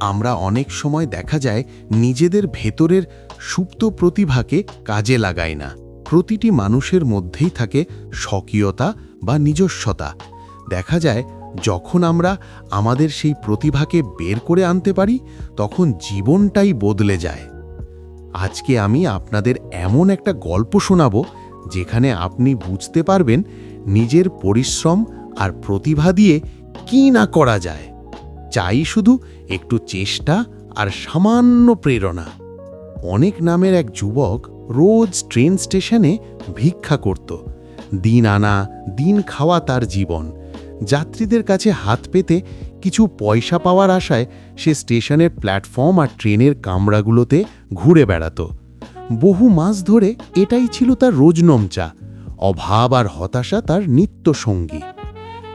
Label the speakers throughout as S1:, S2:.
S1: আমরা অনেক সময় দেখা যায় নিজেদের ভেতরের সুপ্ত প্রতিভাকে কাজে লাগাই না। প্রতিটি মানুষের মধ্যেই থাকে স্বকীয়তা বা নিজস্বতা। দেখা যায় যখন আমরা আমাদের সেই প্রতিভাকে বের করে আনতে পারি, তখন জীবনটাই বদলে যায়। আজকে আমি আপনাদের এমন একটা গল্প শোনাবো, যেখানে আপনি বুঝতে পারবেন নিজের পরিশ্রম আর প্রতিভা দিয়ে কি না করা যায়। চাই শুধু একটু চেষ্টা আর সামান্য প্রেরণা। অনেক নামের এক যুবক রোজ ট্রেন স্টেশনে ভিক্ষা করত। দিন আনা, দিন খাওয়া তার জীবন। যাত্রীদের কাছে হাত পেতে কিছু পয়সা পাওয়ার আশায় সে স্টেশনের প্ল্যাটফর্ম আর ট্রেনের কামরাগুলোতে ঘুরে বেড়াত। বহু মাস ধরে এটাই ছিল তার রোজনমচা অভাব আর হতাশা তার নিত্য সঙ্গী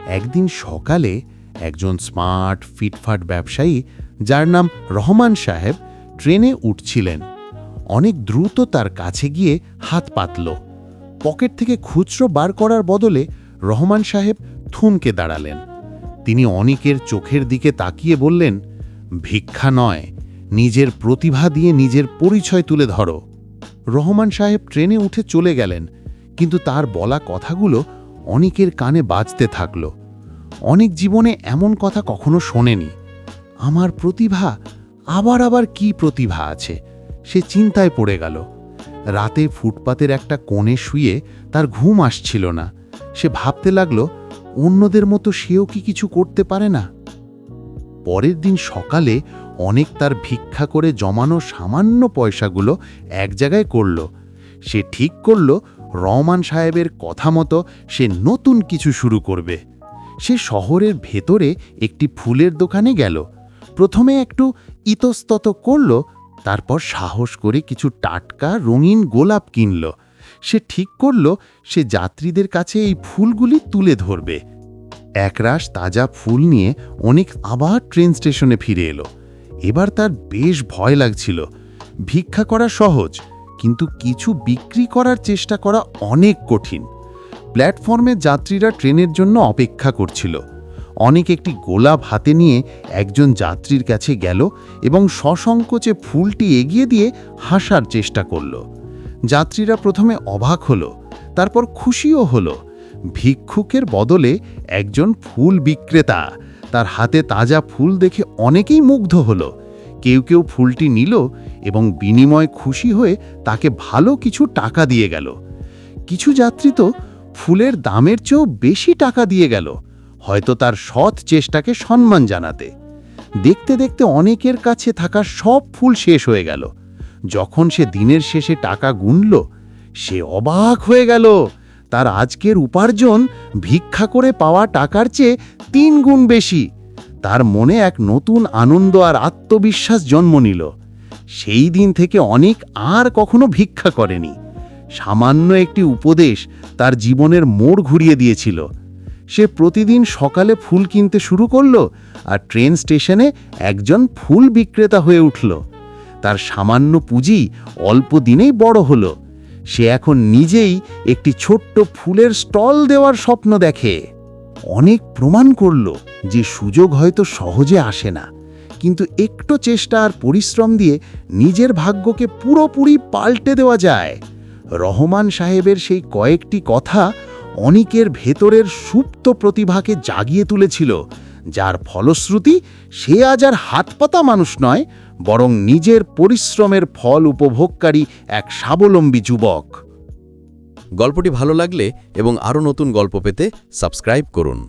S1: একদিন সকালে একজন স্মার্ট, ফিটফাট ব্যবসায়ী যার নাম রহমান সাহেব ট্রেনে উঠছিলেন। অনেক দ্রুত তার কাছে গিয়ে হাত পাতল। পকেট থেকে খুচরো বার করার বদলে রহমান সাহেব থমকে দাঁড়ালেন। তিনি অনেকের চোখের দিকে তাকিয়ে বললেন, ভিক্ষা নয়, নিজের প্রতিভা দিয়ে নিজের পরিচয় তুলে ধরো। রহমান সাহেব ট্রেনে উঠে চলে গেলেন, কিন্তু তার বলা কথাগুলো অনেকের কানে বাজতে থাকল। অনেক জীবনে এমন কথা কখনো শোনেনি। আমার প্রতিভা আবার আবার কি প্রতিভা আছে? সে চিন্তায় পড়ে গেল। রাতে ফুটপাতের একটা কোণে শুয়ে তার ঘুম আসছিল না। সে ভাবতে লাগল, অন্যদের মতো সেও কি কিছু করতে পারে না? পরের দিন সকালে অনেক তার ভিক্ষা করে জমানো সামান্য পয়সাগুলো এক জায়গায় করল। সে ঠিক করল, রহমান সাহেবের কথা মতো সে নতুন কিছু শুরু করবে। সে শহরের ভেতরে একটি ফুলের দোকানে গেল। প্রথমে একটু ইতস্তত করল, তারপর সাহস করে কিছু টাটকা রঙিন গোলাপ কিনল। সে ঠিক করল, সে যাত্রীদের কাছে এই ফুলগুলি তুলে ধরবে। একরাশ তাজা ফুল নিয়ে অনেক আবার ট্রেন স্টেশনে ফিরে এলো। এবার তার বেশ ভয় লাগছিল। ভিক্ষা করা সহজ, কিন্তু কিছু বিক্রি করার চেষ্টা করা অনেক কঠিন। প্ল্যাটফর্মে যাত্রীরা ট্রেনের জন্য অপেক্ষা করছিল। অনেক একটি গোলাপ হাতে নিয়ে একজন যাত্রীর কাছে গেল এবং সসংকোচে ফুলটি এগিয়ে দিয়ে হাসার চেষ্টা করল। যাত্রীরা প্রথমে অবাক হলো, তারপর খুশিও হলো। ভিক্ষুকের বদলে একজন ফুল বিক্রেতা, তার হাতে তাজা ফুল দেখে অনেকেই মুগ্ধ হলো। কেউ কেউ ফুলটি নিল এবং বিনিময় খুশি হয়ে তাকে ভালো কিছু টাকা দিয়ে গেল। কিছু যাত্রী তো ফুলের দামের চেয়েও বেশি টাকা দিয়ে গেল। হয়তো তার সৎ চেষ্টাকে সম্মান জানাতে। দেখতে দেখতে অনেকের কাছে থাকা সব ফুল শেষ হয়ে গেল। যখন সে দিনের শেষে টাকা গুনল, সে অবাক হয়ে গেল। তার আজকের উপার্জন ভিক্ষা করে পাওয়া টাকার চেয়ে তিন গুণ বেশি। তার মনে এক নতুন আনন্দ আর আত্মবিশ্বাস জন্ম নিল। সেই দিন থেকে অনেক আর কখনো ভিক্ষা করেনি। সামান্য একটি উপদেশ তার জীবনের মোড় ঘুরিয়ে দিয়েছিল। সে প্রতিদিন সকালে ফুল কিনতে শুরু করল আর ট্রেন স্টেশনে একজন ফুল বিক্রেতা হয়ে উঠল। তার সামান্য পুঁজি অল্প দিনেই বড় হলো। সে এখন নিজেই একটি ছোট্ট ফুলের স্টল দেওয়ার স্বপ্ন দেখে। অনেক প্রমাণ করল যে সুযোগ হয়তো সহজে আসে না, কিন্তু একটু চেষ্টা আর পরিশ্রম দিয়ে নিজের ভাগ্যকে পুরোপুরি পাল্টে দেওয়া যায়। রহমান সাহেবের সেই কয়েকটি কথা অনিকের ভেতরের সুপ্ত প্রতিভাকে জাগিয়ে তুলেছিল, যার ফলশ্রুতি সে আজ আর হাতপাতা মানুষ নয়, বরং নিজের পরিশ্রমের ফল উপভোগকারী এক স্বাবলম্বী যুবক।
S2: গল্পটি ভালো লাগলে এবং আরও নতুন গল্প পেতে সাবস্ক্রাইব করুন।